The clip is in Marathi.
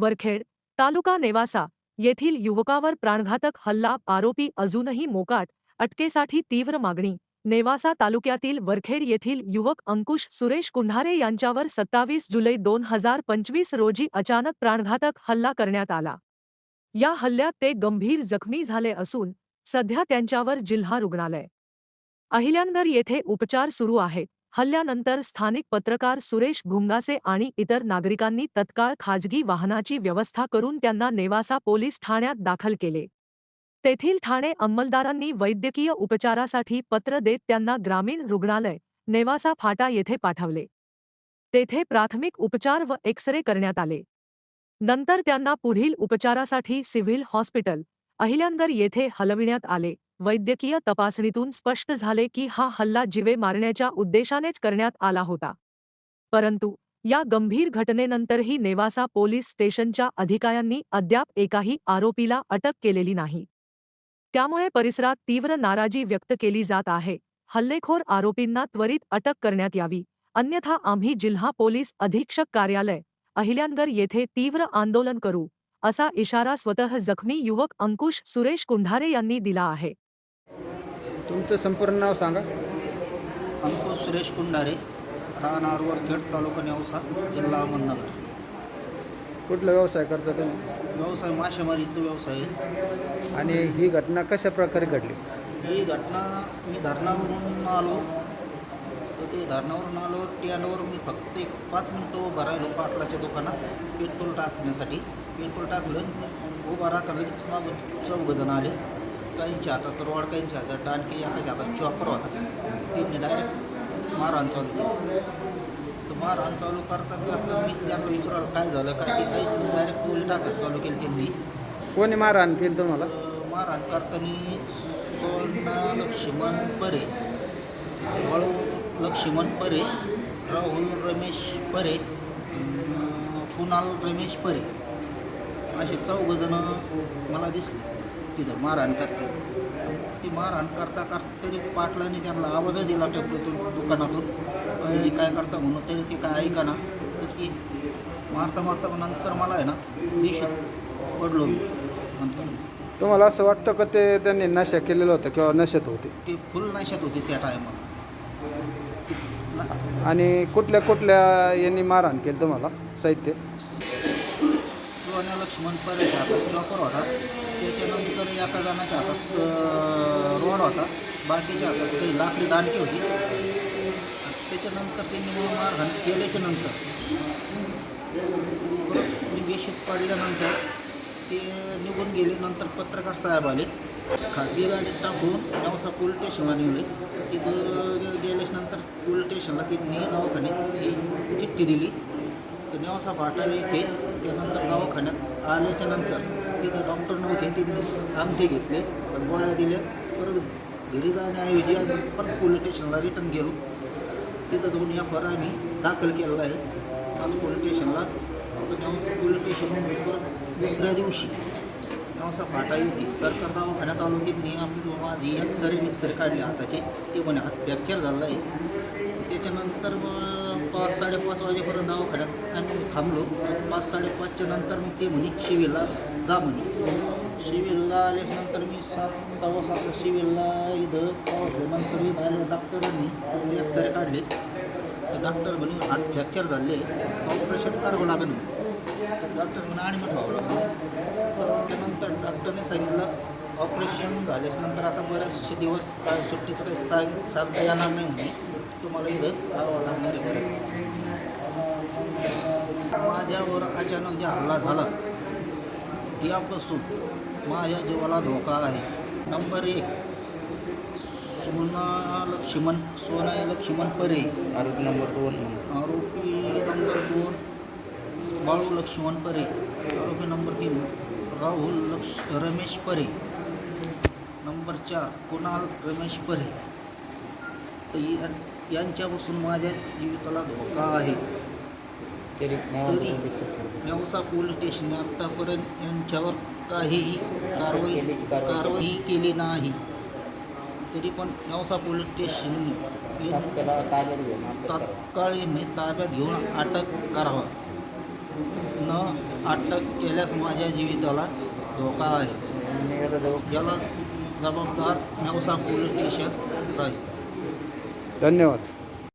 वरखेड तालुका नेवासा येथील युवकावर प्राणघातक हल्ला आरोपी अजूनही मोकाट अटकेसाठी तीव्र मागणी. नेवासा तालुक्यातील वरखेड येथील युवक अंकुश सुरेश कुंढारे यांच्यावर सत्तावीस जुलै दोन हजार पंचवीस रोजी अचानक प्राणघातक हल्ला करण्यात आला. या हल्ल्यात ते गंभीर जखमी झाले असून सध्या त्यांच्यावर जिल्हा रुग्णालय. अहिल्यानगर येथे उपचार सुरू आहेत. हल्ल्यानंतर स्थानिक पत्रकार सुरेश भुंगासे आणि इतर नागरिकांनी तत्काळ खाजगी वाहनाची व्यवस्था करून त्यांना नेवासा पोलीस ठाण्यात दाखल केले. तेथील ठाणे अंमलदारांनी वैद्यकीय उपचारासाठी पत्र देत त्यांना ग्रामीण रुग्णालय नेवासा फाटा येथे पाठवले. तेथे प्राथमिक उपचार व एक्सरे करण्यात आले. नंतर त्यांना पुढील उपचारासाठी सिव्हिल हॉस्पिटल अहिल्यांदर येथे हलविण्यात आले. वैद्यकीय तपासणीतून स्पष्ट झाले की हा हल्ला जिवे मारण्याच्या उद्देशानेच करण्यात आला होता. परंतु या गंभीर घटनेनंतरही नेवासा पोलीस स्टेशनच्या अधिकाऱ्यांनी अद्याप एकाही आरोपीला अटक केलेली नाही. त्यामुळे परिसरात तीव्र नाराजी व्यक्त केली जात आहे. हल्लेखोर आरोपींना त्वरित अटक करण्यात यावी. अन्यथा आम्ही जिल्हा पोलीस अधीक्षक कार्यालय अहिल्यांगर येथे तीव्र आंदोलन करू असा इशारा स्वतः जखमी युवक अंकुश सुरेश कुंढारे यांनी दिला आहे. तुमचं संपूर्ण नाव सांगा. अंकुश सुरेश कुंडारे राहणार वरखेड तालुका नेवसा जिल्हा अहमदनगर. कुठला व्यवसाय करता तुम्ही? व्यवसाय मासेमारीचा व्यवसाय आहे. आणि ही घटना कशा प्रकारे घडली? ही घटना मी धरणावरून आलो. तर ते धरणावरून आलो स्टँडवर मी फक्त एक पाच मिनटं उभा राहिलो पाटलाच्या दुकानात पेट्रोल टाकण्यासाठी. पेट्रोल टाकलं उभा राहता लगेच मागून चौघ जण आले. काहींच्या हातात रोड काहींच्या हातात डानके एकाच्या हातात चॉपर होता. त्यांनी डायरेक्ट मारहाण चालू केली. तर मारहाण चालू करता करता मी त्यांना विचारलं काय झालं? काय ते काहीच नाही. डायरेक्ट पोली टाकत चालू केली त्यांनी. कोणी मारहाण केली तुम्हाला? मारहाण करताना सोना लक्ष्मण परे वळू लक्ष्मण परे राहुल रमेश परे कुणाल रमेश परे. असे चौघ जण मला दिसले. तिथं मारहाण करते ती मारहाण करता करता तरी पाटलाने त्यांना आवाजच दिला टेपलीतून दुकानातून. "अय, काय करता म्हणून? तरी ते काय ऐका ना? तर ती मारता मारता नंतर मला आहे ना दिशेत पडलो मी. नंतर तुम्हाला असं वाटतं का ते त्यांनी नशा केलेलं होतं किंवा नशेत होते? ते फुल नाशात होते त्या टायमाला. आणि कुठल्या कुठल्या यांनी मारहाण केली तुम्हाला? साहित्य? सोन्या लक्ष्मण पर्याच्या हातात चॉपर होता. त्याच्यानंतर एका जणाच्या हातात रोड होता. बाकीच्या हातात काही लाकडी दांडकी होती. त्याच्यानंतर त्यांनी मग मारहाण केल्याच्यानंतर मी बेशुद्ध पडल्यानंतर ते निघून गेले. नंतर पत्रकार साहेब आले. खाजगी गाडीत टाकून नवसा पोलीस स्टेशनला नेले. तर तिथं गेल्याच्यानंतर पोलीस स्टेशनला त्यांनी दवाखान्यात ही चिठ्ठी दिली. नेवसा फाटा येथे त्यानंतर दवाखान्यात आल्याच्यानंतर तिथं डॉक्टर नव्हते त्यांनी आमटे घेतले पण गोळ्या दिल्या. परत घरी जाण्याऐवजी आम्ही परत पोलीस स्टेशनला रिटर्न गेलो. तिथं जाऊन या बरं आम्ही दाखल केलेला आहे. आज पोलीस स्टेशनला तर नेवसा पोलीस स्टेशनहून परत दुसऱ्या दिवशी नेवसा फाटा येते सरकार दवाखान्यात आलो. की मी आपली माझी एक्सरे मिक्सरे काढले हाताचे ते म्हणे हात फ्रॅक्चर झाला आहे. त्याच्यानंतर मग पाच साडेपाच वाजेपर्यंत दवाखान्यात आम्ही थांबलो. पाच साडेपाचच्या नंतर मग ते म्हणे शिवेला जा म्हणे. शिवीलला आल्यानंतर मी सात सव्वा सात शिवीलला इथं पोहोचल्यानंतर इथं आलो डॉक्टरांनी एक्सरे काढले. तर डॉक्टर म्हणे हात फ्रॅक्चर झाले ऑपरेशन करावं लागेल म्हणे. डॉक्टर म्हणून आणि मग व्हावं लागलं. त्यानंतर डॉक्टरने सांगितलं ऑपरेशन झाल्यानंतर आता बरेचसे दिवस काय सुट्टीचं काही सांग सांगता येणार नाही म्हणे. तुम्हाला इथं राहावं लागणार आहे माझ्यावर अचानक जे हल्ला झाला माझ्या जीवाला धोका आहे. नंबर एक सोना लक्ष्मण सोना लक्ष्मण परे. आरोपी नंबर दोन. आरोपी नंबर दोन बाळू लक्ष्मण परे. आरोपी नंबर तीन राहुल लक्ष रमेश परे. नंबर चार कुणाल रमेश परे. तर या- यांच्यापासून माझ्या जीविताला धोका आहे. तरी पोलीस स्टेशनने आत्तापर्यंत यांच्यावर काहीही कारवाई कारवाई केली. नाही. तरी पण नेवसा पोलीस स्टेशनने तात्काळ यांनी ताब्यात घेऊन अटक करावा. न अटक केल्यास माझ्या जीविताला धोका आहे. याला जबाबदार नवसा पोलीस स्टेशन राहील. धन्यवाद.